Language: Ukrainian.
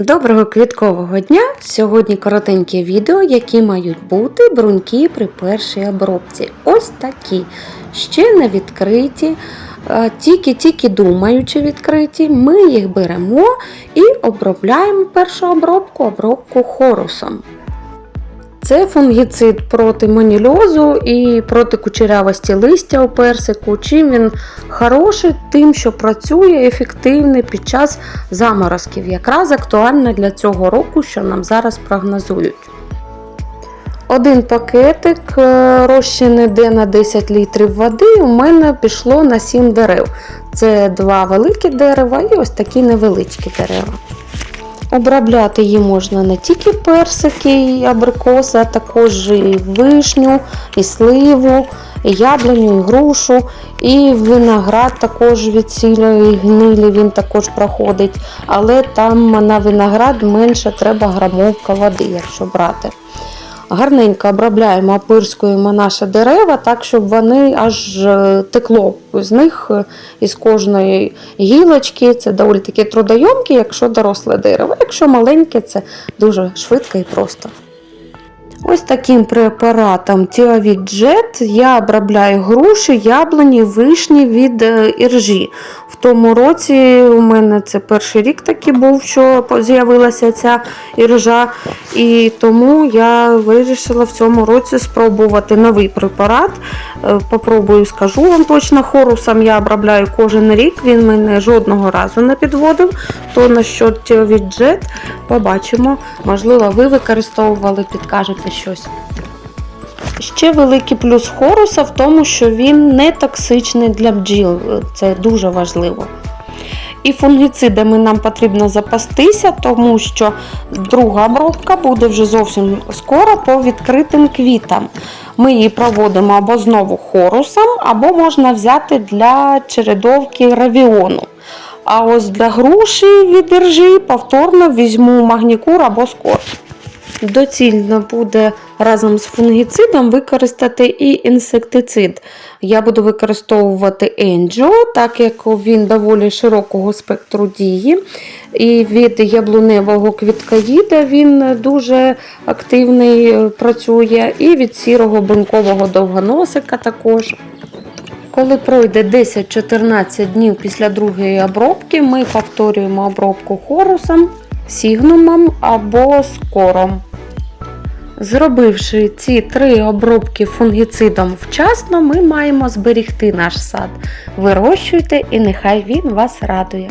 Доброго квіткового дня! Сьогодні коротеньке відео, які мають бути бруньки при першій обробці. Ось такі. Ще не відкриті, е, тільки-тільки думаючи відкриті, ми їх беремо і обробляємо першу обробку обробку хорусом. Це фунгіцид проти манільозу і проти кучерявості листя у персику. Чим він хороший, тим, що працює ефективно під час заморозків. Якраз актуально для цього року, що нам зараз прогнозують. Один пакетик е, розчин іде на 10 літрів води. У мене пішло на 7 дерев. Це два великі дерева і ось такі невеличкі дерева. Обробляти її можна не тільки персики і абрикоси, а також і вишню, і сливу, і яблуню, і грушу, і виноград також від цілої гнилі він також проходить. Але там на виноград менше треба грамовка води, якщо брати. Гарненько обробляємо, опирскуємо наші дерева так, щоб вони аж е, текло з них, е, із кожної гілочки. Це доволі таки трудойомке, якщо доросле дерево. Якщо маленьке, це дуже швидко і просто. Ось таким препаратом Тіавіт Джет я обробляю груші, яблуні, вишні від е, іржі. В тому році у мене це перший рік такий був, що з'явилася ця іржа, і тому я вирішила в цьому році спробувати новий препарат. Е, Попробую, скажу вам точно, хорусом я обробляю кожен рік, він мене жодного разу не підводив. То на що Тіавіт Джет побачимо. Можливо, ви використовували, підкажете щось. Ще великий плюс хоруса в тому, що він не токсичний для бджіл. Це дуже важливо. І фунгіцидами нам потрібно запастися, тому що друга обробка буде вже зовсім скоро по відкритим квітам. Ми її проводимо або знову хорусом, або можна взяти для чередовки равіону. А ось для груші від іржі повторно візьму магнікур або скор. Доцільно буде разом з фунгіцидом використати і інсектицид. Я буду використовувати Енджо, так як він доволі широкого спектру дії. І від яблуневого квіткоїда він дуже активний е, працює, і від сірого бункового довгоносика також. Коли пройде 10-14 днів після другої обробки, ми повторюємо обробку хорусом, сігнумом або скором. Зробивши ці три обробки фунгіцидом вчасно, ми маємо зберігти наш сад. Вирощуйте і нехай він вас радує.